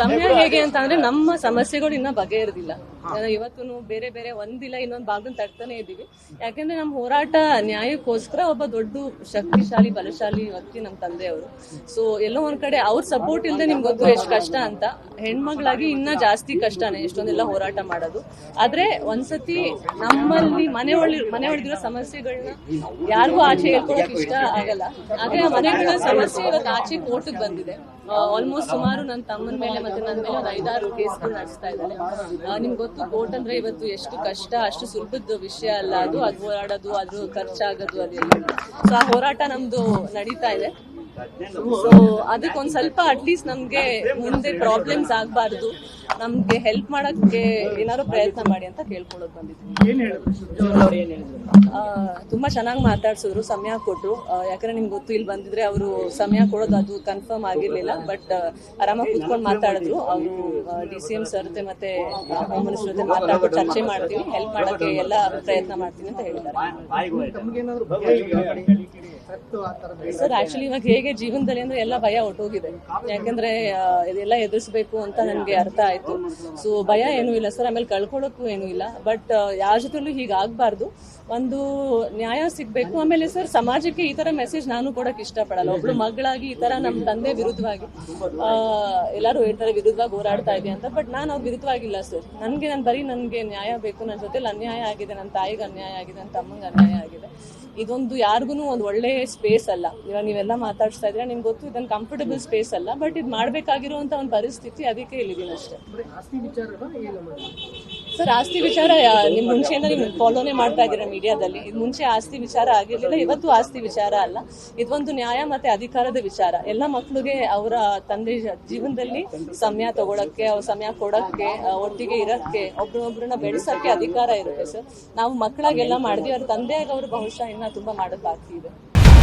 ಸಮಯ ಹೇಗೆ ಅಂತ ಅಂದ್ರೆ ನಮ್ಮ ಸಮಸ್ಯೆಗಳು ಇನ್ನ ಬಗೆಹರಿದಿಲ್ಲ. ಇವತ್ತು ಬೇರೆ ಬೇರೆ ಒಂದಿಲ್ಲ ಇನ್ನೊಂದು ಭಾಗದಲ್ಲಿ ತಡ್ತಾನೆ ಇದ್ದೀವಿ. ಯಾಕಂದ್ರೆ ನಮ್ಮ ಹೋರಾಟ ನ್ಯಾಯಕ್ಕೋಸ್ಕರ ಒಬ್ಬ ದೊಡ್ಡ ಶಕ್ತಿಶಾಲಿ, ಬಲಶಾಲಿ ವ್ಯಕ್ತಿ ನಮ್ಮ ತಂದೆಯವರು ಸೊ ಎಲ್ಲೋ ಒಂದ್ ಕಡೆ ಅವ್ರ ಸಪೋರ್ಟ್ ಇಲ್ಲದೆ ನಿಮ್ಗೆ ಗೊತ್ತು ಎಷ್ಟು ಕಷ್ಟ ಅಂತ. ಹೆಣ್ಮಗಳಾಗಿ ಇನ್ನ ಜಾಸ್ತಿ ಕಷ್ಟನೇ ಇಷ್ಟೊಂದೆಲ್ಲ ಹೋರಾಟ ಮಾಡೋದು. ಆದ್ರೆ ಒಂದ್ಸತಿ ನಮ್ಮಲ್ಲಿ ಮನೆ ಒಳ್ಳಿ, ಮನೆ ಒಳಗಿರೋ ಸಮಸ್ಯೆಗಳನ್ನ ಯಾರಿಗೂ ಆಚೆ ಹೇಳ್ಕೊಳಕ್ ಇಷ್ಟ ಆಗಲ್ಲ. ಆದ್ರೆ ಆ ಮನೆಗಳ ಸಮಸ್ಯೆ ಇವತ್ತು ಆಚೆ ಕೋರ್ಟ್ಗೆ ಬಂದಿದೆ. ಆಲ್ಮೋಸ್ಟ್ ಸುಮಾರು ನನ್ನ ತಮ್ಮನ ಮೇಲೆ ಮತ್ತೆ ನನ್ನ ಮೇಲೆ ಒಂದು ಐದಾರು ಕೇಸ್ಗಳು ನಡೆಸ್ತಾ ಇದ್ದಾರೆ. ನಿಮ್ಗೆ ಗೊತ್ತು ಕೋರ್ಟ್ ಅಂದ್ರೆ ಇವತ್ತು ಎಷ್ಟು ಕಷ್ಟ, ಅಷ್ಟು ಸುಲಭದ ವಿಷಯ ಅಲ್ಲ ಅದು. ಅದು ಹೋರಾಡೋದು ಅದು ಖರ್ಚಾಗೋದು, ಅದೆಲ್ಲ. ಸೊ ಆ ಹೋರಾಟ ನಮ್ದು ನಡೀತಾ ಇದೆ. ಸೊ ಅದಕ್ಕೊಂದ್ ಸ್ವಲ್ಪ ಅಟ್ಲೀಸ್ಟ್ ನಮ್ಗೆ ಮುಂದೆ ಪ್ರಾಬ್ಲಮ್ಸ್ ಆಗ್ಬಾರ್ದು. ನಮ್ಗೆ ಹೆಲ್ಪ್ ಮಾಡಕ್ಕೆ ಏನಾದ್ರು ಪ್ರಯತ್ನ ಮಾಡಿ ಅಂತ ಕೇಳ್ಕೊಳ್ಳೋದು ಬಂದಿದ್ದೀನಿ. ತುಂಬ ಹೇಳಿದ್ರು? ಸುರ್ಜೇವಾಲ ಅವ್ರು ಹೇಳಿದ್ರು ಆ, ತುಂಬಾ ಚೆನ್ನಾಗಿ ಮಾತಾಡ್ಸಿದ್ರು ಸಮಯ ಕೊಟ್ರು. ಯಾಕಂದ್ರೆ ನಿಮ್ಗೆ ಗೊತ್ತು ಇಲ್ಲಿ ಬಂದಿದ್ರೆ ಅವರು ಸಮಯ ಕೊಡೋದು ಅದು ಕನ್ಫರ್ಮ್ ಆಗಿರಲಿಲ್ಲ ಬಟ್ ಆರಾಮಾಗಿ ಕುತ್ಕೊಂಡು ಮಾತಾಡಿದ್ರು. ಅವರು ಡಿ ಸಿ ಎಂ ಸರ್ ಜೊತೆ ಮತ್ತೆ ಹೋಮ್ ಮಿನಿಸ್ಟರ್ ಜೊತೆ ಮಾತಾಡ್ಬಿಟ್ಟು ಚರ್ಚೆ ಮಾಡ್ತೀವಿ. ಹೆಲ್ಪ್ ಮಾಡಕ್ಕೆ ಎಲ್ಲ ಪ್ರಯತ್ನ ಮಾಡ್ತೀನಿ ಅಂತ ಹೇಳಿದ್ದಾರೆ. ಸರ್ ಆಕ್ಚುಲಿ ಇವಾಗ ಹೇಗೆ ಜೀವನದಲ್ಲಿ ಅಂದ್ರೆ ಎಲ್ಲ ಭಯ ಹೊಟ್ಟೋಗಿದೆ ಯಾಕಂದ್ರೆ ಇದೆಲ್ಲ ಎದುರಿಸಬೇಕು ಅಂತ ನನಗೆ ಅರ್ಥ ಆಯ್ತು. ಸೊ ಭಯ ಏನೂ ಇಲ್ಲ. ಸರ್ ಆಮೇಲೆ ಕಳ್ಕೊಳ್ಳೋಕ್ಕೂ ಏನೂ ಇಲ್ಲ. ಬಟ್ ಯಾರ ಜೊತೆಲೂ ಹೀಗಾಗಬಾರ್ದು ಒಂದು ನ್ಯಾಯ ಸಿಗ್ಬೇಕು. ಆಮೇಲೆ ಸರ್ ಸಮಾಜಕ್ಕೆ ಈ ತರ ಮೆಸೇಜ್ ನಾನು ಕೊಡಕ್ ಇಷ್ಟಪಡಲ್ಲ. ಒಬ್ಳು ಮಗಳಾಗಿ ಈ ತರ ನಮ್ಮ ತಂದೆ ವಿರುದ್ಧವಾಗಿ ಎಲ್ಲರೂ ಹೇಳ್ತಾರೆ ವಿರುದ್ಧವಾಗಿ ಹೋರಾಡ್ತಾ ಇದೆ ಅಂತ. ಬಟ್ ನಾನು ಅವ್ರ ವಿರುದ್ಧವಾಗಿಲ್ಲ ಸರ್ ನನಗೆ ನಾನು ಬರೀ ನನಗೆ ನ್ಯಾಯ ಬೇಕು. ನನ್ನ ಜೊತೆಲಿ ಅನ್ಯಾಯ ಆಗಿದೆ. ನನ್ನ ತಾಯಿಗೆ ಅನ್ಯಾಯ ಆಗಿದೆ. ನನ್ನ ತಮ್ಮಂಗೆ ಅನ್ಯಾಯ ಆಗಿದೆ. ಇದೊಂದು ಯಾರಿಗೂ ಒಂದು ಒಳ್ಳೆ ಸ್ಪೇಸ್ ಅಲ್ಲ. ಇವಾಗ ನೀವೆಲ್ಲ ಮಾತಾಡ್ಸ್ತಾ ಇದ್ರೆ ನಿಮ್ಗೆ ಗೊತ್ತು ಇದೊಂದು ಕಂಫರ್ಟಬಲ್ ಸ್ಪೇಸ್ ಅಲ್ಲ ಬಟ್ ಇದು ಮಾಡ್ಬೇಕಾಗಿರುವಂತ ಒಂದು ಪರಿಸ್ಥಿತಿ ಅದಕ್ಕೆ ಇಲ್ಲಿದ್ದೀನಿ ಅಷ್ಟೇ. ಸರ್ ಆಸ್ತಿ ವಿಚಾರ ನಿಮ್ಮ ನಿಮ್ ಮುಂಚೆಯಿಂದ ನೀವು ಫಾಲೋನೇ ಮಾಡ್ತಾ ಇದ್ದೀರಾ ಮೀಡಿಯಾದಲ್ಲಿ. ಇದು ಮುಂಚೆ ಆಸ್ತಿ ವಿಚಾರ ಆಗಿರ್ಲಿಲ್ಲ ಇವತ್ತು ಆಸ್ತಿ ವಿಚಾರ ಅಲ್ಲ. ಇದೊಂದು ನ್ಯಾಯ ಮತ್ತೆ ಅಧಿಕಾರದ ವಿಚಾರ. ಎಲ್ಲ ಮಕ್ಳಿಗೆ ಅವರ ತಂದೆ ಜೀವನದಲ್ಲಿ ಸಮಯ ತಗೊಳಕ್ಕೆ ಅವ್ರ ಸಮಯ ಕೊಡಕ್ಕೆ ಒಟ್ಟಿಗೆ ಇರಕ್ಕೆ ಒಬ್ರೊಬ್ರನ್ನ ಬೆಳೆಸಕ್ಕೆ ಅಧಿಕಾರ ಇರುತ್ತೆ ಸರ್. ನಾವು ಮಕ್ಕಳಾಗೆಲ್ಲ ಮಾಡಿದ್ವಿ ಅವ್ರ ತಂದೆಯಾಗಿ ಅವರು ಬಹುಶಃ ಇನ್ನ ತುಂಬಾ ಮಾಡೋದು ಬಾಕಿ ಇದೆ.